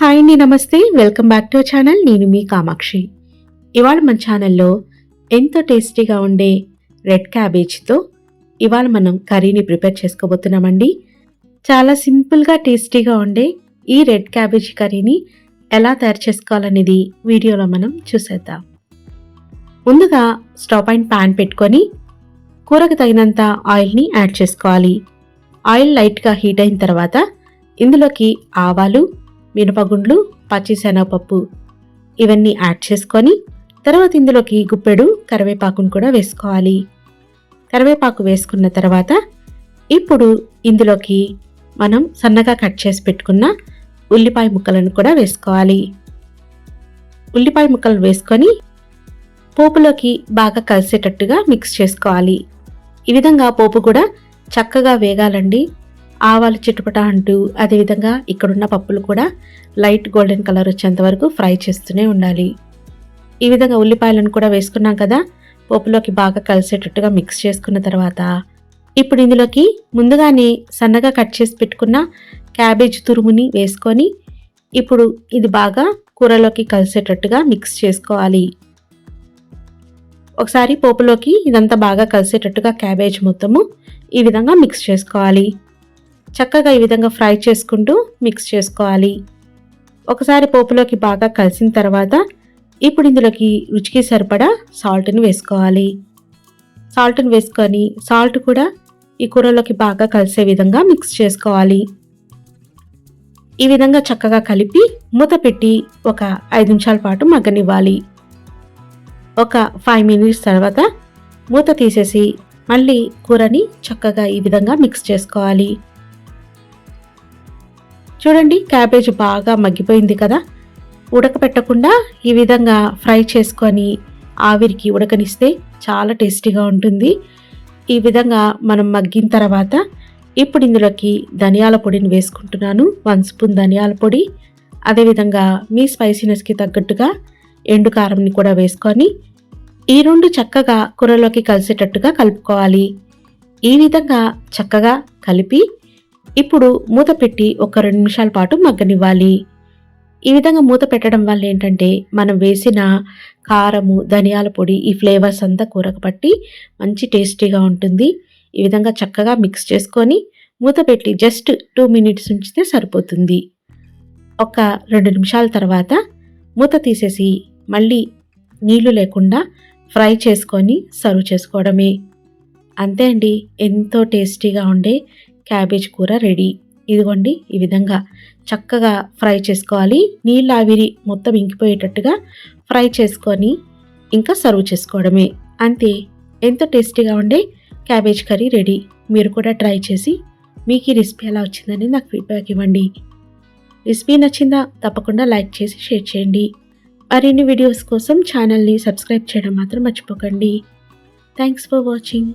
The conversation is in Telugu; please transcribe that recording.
హాయ్ అండి నమస్తే. Welcome back to channel. నేను మీ కామాక్షి. ఇవాళ మన ఛానల్లో ఎంతో టేస్టీగా ఉండే రెడ్ క్యాబేజ్తో ఇవాళ మనం కర్రీని ప్రిపేర్ చేసుకోబోతున్నామండి. చాలా సింపుల్గా టేస్టీగా ఉండే ఈ రెడ్ క్యాబేజ్ కర్రీని ఎలా తయారు చేసుకోవాలనేది వీడియోలో మనం చూసేద్దాం. ముందుగా స్టవ్ అండ్ ప్యాన్ పెట్టుకొని కూరకు తగినంత ఆయిల్ని యాడ్ చేసుకోవాలి. ఆయిల్ లైట్గా హీట్ అయిన తర్వాత ఇందులోకి ఆవాలు మినపగుండ్లు పచ్చిశనగపప్పు ఇవన్నీ యాడ్ చేసుకొని తర్వాత ఇందులోకి గుప్పెడు కరివేపాకును కూడా వేసుకోవాలి. కరివేపాకు వేసుకున్న తర్వాత ఇప్పుడు ఇందులోకి మనం సన్నగా కట్ చేసి పెట్టుకున్న ఉల్లిపాయ ముక్కలను కూడా వేసుకోవాలి. ఉల్లిపాయ ముక్కలు వేసుకొని పోపులోకి బాగా కలిసేటట్టుగా మిక్స్ చేసుకోవాలి. ఈ విధంగా పోపు కూడా చక్కగా వేగాలండి. ఆవాలు చిటుపట అంటూ అదేవిధంగా ఇక్కడున్న పప్పులు కూడా లైట్ గోల్డెన్ కలర్ వచ్చేంత వరకు ఫ్రై చేస్తూనే ఉండాలి. ఈ విధంగా ఉల్లిపాయలను కూడా వేసుకున్నాం కదా పోపులోకి బాగా కలిసేటట్టుగా మిక్స్ చేసుకున్న తర్వాత ఇప్పుడు ఇందులోకి ముందుగానే సన్నగా కట్ చేసి పెట్టుకున్న క్యాబేజ్ తురుముని వేసుకొని ఇప్పుడు ఇది బాగా కూరలోకి కలిసేటట్టుగా మిక్స్ చేసుకోవాలి. ఒకసారి పోపులోకి ఇదంతా బాగా కలిసేటట్టుగా క్యాబేజ్ మొత్తము ఈ విధంగా మిక్స్ చేసుకోవాలి. చక్కగా ఈ విధంగా ఫ్రై చేసుకుంటూ మిక్స్ చేసుకోవాలి. ఒకసారి పోపులోకి బాగా కలిసిన తర్వాత ఇప్పుడు ఇందులోకి రుచికి సరిపడా సాల్ట్ని వేసుకోవాలి. సాల్ట్ని వేసుకొని సాల్ట్ కూడా ఈ కూరలోకి బాగా కలిసే విధంగా మిక్స్ చేసుకోవాలి. ఈ విధంగా చక్కగా కలిపి మూత పెట్టి ఒక ఐదు నిమిషాల పాటు మగ్గనివ్వాలి. ఒక ఫైవ్ మినిట్స్ తర్వాత మూత తీసేసి మళ్ళీ కూరని చక్కగా ఈ విధంగా మిక్స్ చేసుకోవాలి. చూడండి క్యాబేజ్ బాగా మగ్గిపోయింది కదా. ఉడకపెట్టకుండా ఈ విధంగా ఫ్రై చేసుకొని ఆవిరికి ఉడకనిస్తే చాలా టేస్టీగా ఉంటుంది. ఈ విధంగా మనం మగ్గిన తర్వాత ఇప్పుడు ఇందులోకి ధనియాల పొడిని వేసుకుంటున్నాను. వన్ స్పూన్ ధనియాల పొడి. అదేవిధంగా మీ స్పైసీనెస్కి తగ్గట్టుగా ఎండు కారంని కూడా వేసుకొని ఈ రెండు చక్కగా కూరలోకి కలిసేటట్టుగా కలుపుకోవాలి. ఈ విధంగా చక్కగా కలిపి ఇప్పుడు మూత పెట్టి ఒక రెండు నిమిషాల పాటు మగ్గనివ్వాలి. ఈ విధంగా మూత పెట్టడం వల్ల ఏంటంటే మనం వేసిన కారము ధనియాల పొడి ఈ ఫ్లేవర్స్ అంతా కూరకు పట్టి మంచి టేస్టీగా ఉంటుంది. ఈ విధంగా చక్కగా మిక్స్ చేసుకొని మూత పెట్టి జస్ట్ టూ మినిట్స్ ఉంచితే సరిపోతుంది. ఒక రెండు నిమిషాల తర్వాత మూత తీసేసి మళ్ళీ నీళ్ళు లేకుండా ఫ్రై చేసుకొని సర్వ్ చేసుకోవడమే. అంతే అండి. ఎంతో టేస్టీగా ఉండే క్యాబేజ్ కూర రెడీ. ఇదిగోండి ఈ విధంగా చక్కగా ఫ్రై చేసుకోవాలి. నీళ్ళు ఆవిరి మొత్తం ఇంకిపోయేటట్టుగా ఫ్రై చేసుకొని ఇంకా సర్వ్ చేసుకోవడమే. అంతే ఎంతో టేస్టీగా ఉండే క్యాబేజ్ కర్రీ రెడీ. మీరు కూడా ట్రై చేసి మీకు ఈ రెసిపీ ఎలా వచ్చిందని నాకు ఫీడ్బ్యాక్ ఇవ్వండి. రెసిపీ నచ్చిందా తప్పకుండా లైక్ చేసి షేర్ చేయండి. మరిన్ని వీడియోస్ కోసం ఛానల్ని సబ్స్క్రైబ్ చేయడం మాత్రం మర్చిపోకండి. Thanks for watching.